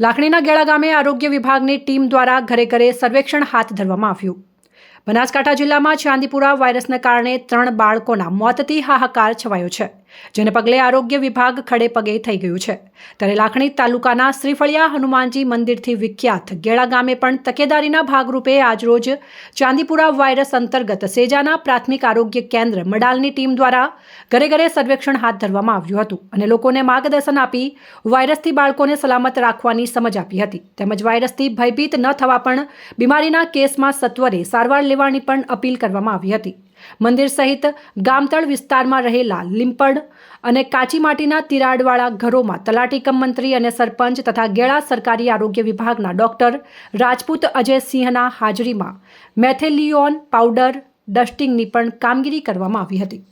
લાખણીના ગેળા ગામે આરોગ્ય વિભાગની ટીમ દ્વારા ઘરે ઘરે સર્વેક્ષણ હાથ ધરવામાં આવ્યું. બનાસકાંઠા જિલ્લામાં ચાંદીપુરા વાયરસને કારણે ત્રણ બાળકોના મોતથી હાહાકાર છવાયો છે, જેને પગલે આરોગ્ય વિભાગ ખડે પગે થઈ ગયું છે. ત્યારે લાખણી તાલુકાના શ્રીફળિયા હનુમાનજી મંદિરથી વિખ્યાત ગેળા ગામે પણ તકેદારીના ભાગરૂપે આજરોજ ચાંદીપુરા વાયરસ અંતર્ગત સેજાના પ્રાથમિક આરોગ્ય કેન્દ્ર મડાલની ટીમ દ્વારા ઘરે ઘરે સર્વેક્ષણ હાથ ધરવામાં આવ્યું હતું અને લોકોને માર્ગદર્શન આપી વાયરસથી બાળકોને સલામત રાખવાની સમજ આપી હતી. તેમજ વાયરસથી ભયભીત ન થવા પણ બીમારીના કેસમાં સત્વરે સારવાર લેવાની પણ અપીલ કરવામાં આવી હતી. મંદિર સહિત ગામતળ વિસ્તારમાં રહેલા લીંપડ અને કાચી માટીના તિરાડવાળા ઘરોમાં તલાટી કમ મંત્રી અને સરપંચ તથા ગેળા સરકારી આરોગ્ય વિભાગના ડોક્ટર રાજપૂત અજયસિંહના હાજરીમાં મેથેલિયોન પાવડર, ડસ્ટિંગની પણ કામગીરી કરવામાં આવી હતી.